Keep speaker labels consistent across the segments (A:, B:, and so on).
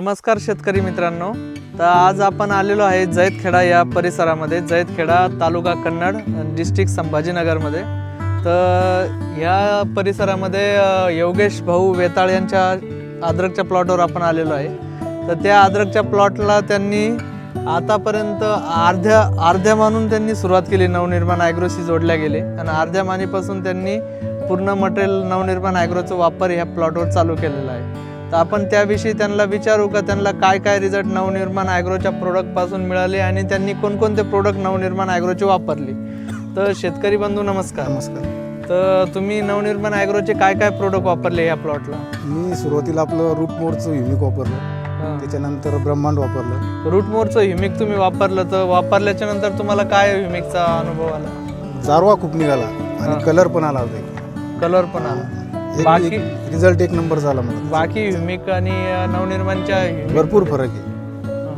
A: नमस्कार शेतकरी मित्रांनो. तर आज आपण आलेलो आहे जैतखेडा या परिसरामध्ये जैतखेडा तालुका कन्नड डिस्ट्रिक्ट संभाजीनगरमध्ये. तर ह्या परिसरामध्ये योगेश भाऊ वेताळ यांच्या आद्रकच्या प्लॉटवर आपण आलेलो आहे. तर त्या आद्रकच्या प्लॉटला त्यांनी आतापर्यंत अर्ध्या अर्ध्या मानून त्यांनी सुरुवात केली नवनिर्माण ॲग्रोशी जोडल्या गेले. आणि अर्ध्या मानीपासून त्यांनी पूर्ण मटेरियल नवनिर्माण ॲग्रोचा वापर ह्या प्लॉटवर चालू केलेला आहे. तर आपण त्याविषयी त्यांना विचारू का? त्यांना काय काय रिझल्ट नवनिर्माण ॲग्रोच्या प्रोडक्टपासून मिळाले आणि त्यांनी कोणकोणते प्रोडक्ट नवनिर्माण ॲग्रोचे वापरले? तर शेतकरी बंधू नमस्कार.
B: नमस्कार.
A: तर तुम्ही नवनिर्माण ॲग्रोचे काय काय प्रोडक्ट वापरले या प्लॉटला
B: मी सुरुवातीला आपलं रूट मोडचं युनिक वापरलं. त्याच्यानंतर ब्रह्मांड वापरलं.
A: रूट मोरचं ह्युमिक तुम्ही वापरलं तर वापरल्याच्या नंतर तुम्हाला काय ह्युमिकचा अनुभव आला?
B: जारवा खूप निघाला. आणि कलर पण आला होता.
A: कलर पण आला. बाकी-
B: रिझल्ट एक नंबर झाला मला.
A: बाकी ह्युमिक आणि नवनिर्माणच्या
B: भरपूर फरक आहे.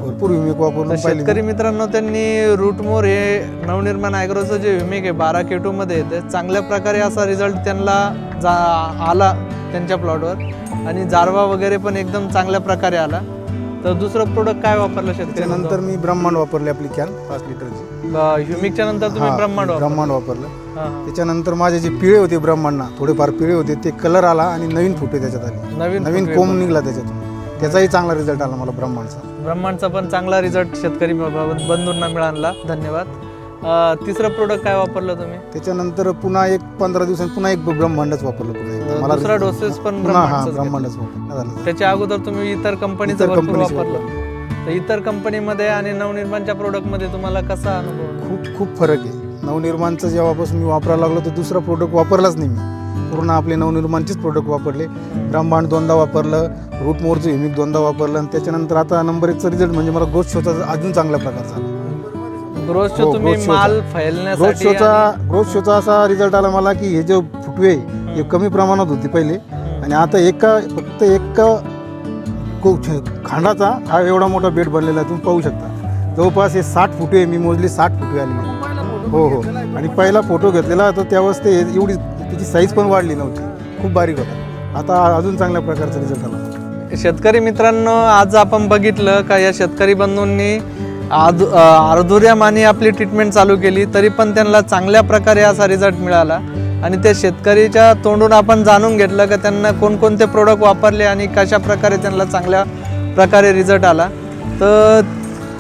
B: भरपूर
A: तर
B: वापरून
A: शेतकरी मित्रांनो त्यांनी रूटमोर हे नवनिर्माण ॲग्रोचं जे विमेक आहे बारा केटू मध्ये येते चांगल्या प्रकारे असा रिझल्ट त्यांना जा आला त्यांच्या प्लॉटवर आणि जारवा वगैरे पण एकदम चांगल्या प्रकारे आला. तर दुसरं प्रोडक्ट काय वापरलं
B: त्याच्यानंतर मी ब्रह्मांड वापरली आपली कॅन पाच लिटरची.
A: ह्युमिकच्या नंतर तुम्ही
B: हा,
A: ब्रह्मांड वापरलं
B: ब्रह्मांड वापरलं.
A: हा.
B: त्याच्यानंतर माझे जे पिळे होते ब्रह्मांडना थोडेफार पिळे होते ते कलर आला आणि नवीन फुटे त्याच्यात आले.
A: नवीन
B: नवीन कोंब निघला त्याच्यातून त्याचाही चांगला रिझल्ट आला मला ब्रह्मांडचा.
A: ब्रह्मांडचा पण चांगला रिझल्ट शेतकरी बंधूंना मिळाला. धन्यवाद. तिसरं प्रोडक्ट काय वापरलं तुम्ही?
B: त्याच्यानंतर पुन्हा एक पंधरा दिवसांनी पुन्हा एक ब्रह्मांडच वापरलं पुन्हा एकदा. मला
A: दुसरा डोसेस पण
B: पुन्हा हा
A: ब्रह्मांडचाच घेतला.
B: ब्रह्मांडच वापरलं. झालं.
A: त्याच्या अगोदर तुम्ही इतर कंपनीचं
B: इतर
A: भरपूर
B: कंपनीचं
A: वापरलं. तर इतर कंपनीमध्ये आणि नवनिर्माणच्या प्रोडक्टमध्ये तुम्हाला कसा अनुभव आला?
B: खूप खूप फरक आहे. नवनिर्माणचं जेव्हापासून मी वापरायला लागलो तर दुसरा प्रोडक्ट वापरलाच नाही मी. पूर्ण आपले नवनिर्माणचेच प्रोडक्ट वापरले. ब्रह्मांड दोनदा वापरलं रूट मोरचं युनिक दोनदा वापरलं आणि त्याच्यानंतर आता नंबर एकचा रिझल्ट म्हणजे मला ग्रोथ शोचा अजून चांगल्या प्रकारचा झाला.
A: ग्रोथचे
B: हो,
A: तुम्ही
B: growth.
A: माल
B: ग्रोथ
A: फैलण्यासाठी
B: शोचा
A: आणि-
B: ग्रोथ शोचा असा रिझल्ट आला मला की हे जे फुटवे हे कमी प्रमाणात होते पहिले. आणि आता एका फक्त एका खांडाचा हा एवढा मोठा बेड बनलेला आहे तुम्ही पाहू शकता. जवळपास हे साठ फुटे मी मोजले साठ फुटे आलेले हो हो. आणि पहिला फोटो घेतलेला तर त्यावेळेस ते एवढी त्याची साईज पण वाढली नव्हती. खूप बारीक होता. आता अजून चांगल्या प्रकारचा रिझल्ट आला.
A: शेतकरी मित्रांनो आज आपण बघितलं का या शेतकरी बंधूंनी आद अर्धुऱ्या मानी आपली ट्रीटमेंट चालू केली तरी पण त्यांना चांगल्या प्रकारे असा रिझल्ट मिळाला. आणि त्या शेतकरीच्या तोंडून आपण जाणून घेतलं का त्यांना कोणकोणते प्रोडक्ट वापरले आणि कशा प्रकारे त्यांना चांगल्या प्रकारे रिझल्ट आला. तर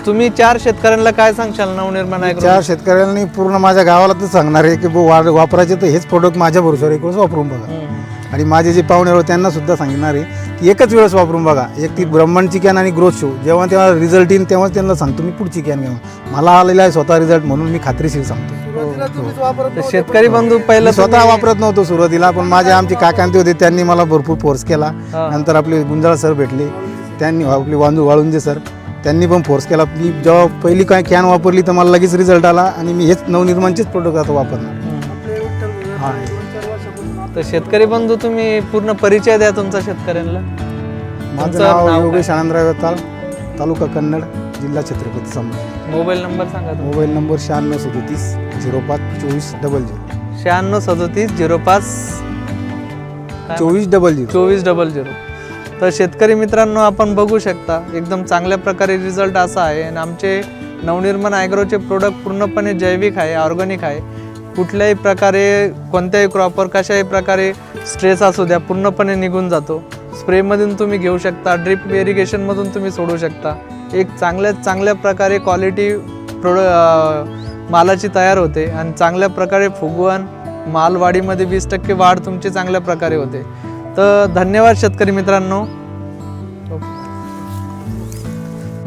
A: तुम्ही चार शेतकऱ्यांना काय सांगशाल नवनिर्माण ॲग्रो
B: चार शेतकऱ्यांनी पूर्ण माझ्या गावाला तर सांगणार आहे की वापरायचे तर हेच प्रोडक्ट माझ्या भरोश्यावर एक वापरून बघा. आणि माझे जे पाहुणे आहेत त्यांना सुद्धा सांगणार आहे की एकच वेळेस वापरून बघा. एक ती ब्रह्मांडची कॅन आणि ग्रोथ शो जेव्हा तेव्हा रिझल्ट येईल तेव्हाच त्यांना सांगतो मी पुढची कॅन घ्या मला आलेला आहे स्वतः रिझल्ट म्हणून मी खात्रीशीर सांगतो
A: तर शेतकरी बंधू पहिलं
B: मी स्वतः वापरत नव्हतो सुरुवातीला पण माझे आमचे काकांते होते त्यांनी मला भरपूर फोर्स केला.
A: हा.
B: नंतर आपले गुंजाळ सर भेटले. त्यांनी आपले वांजू वाळुंजे सर त्यांनी पण फोर्स केला. मी जेव्हा पहिली काय कॅन वापरली तर मला लगेच रिझल्ट आला आणि मी हेच नवनिर्माणचेच प्रोडक्ट आता वापरणार. हा.
A: तर शेतकरी बंधू तुम्ही पूर्ण परिचय द्या तुमचा शेतकऱ्यांना.
B: माझं
A: तुमचं
B: नाव
A: नाव
B: योगेश आनंदराव ताल तालुका कन्नड जिल्हा छत्रपती संभाजी.
A: मोबाईल नंबर सांगा
B: मोबाईल नंबर शहाण्णव सदोतीस झिरो पाच चोवीस डबल झिरो.
A: शहाण्णव सदोतीस झिरो पाच. काय
B: चोवीस डबल झिरो.
A: चोवीस डबल झिरो. तर शेतकरी मित्रांनो आपण बघू शकता एकदम चांगल्या प्रकारे रिझल्ट असा आहे. आणि आमचे नवनिर्माण ॲग्रोचे प्रोडक्ट पूर्णपणे जैविक आहे ऑर्गॅनिक आहे. कुठल्याही प्रकारे कोणत्याही क्रॉपवर कशाही प्रकारे स्ट्रेस असू द्या पूर्णपणे निघून जातो. स्प्रेमधून तुम्ही घेऊ शकता ड्रिप इरिगेशनमधून तुम्ही सोडू शकता. एक चांगल्या चांगल्या प्रकारे क्वालिटी प्रोड मालाची तयार होते आणि चांगल्या प्रकारे फुगवण मालवाढीमध्ये वीस टक्के वाढ तुमची चांगल्या प्रकारे होते. तर धन्यवाद शेतकरी मित्रांनो.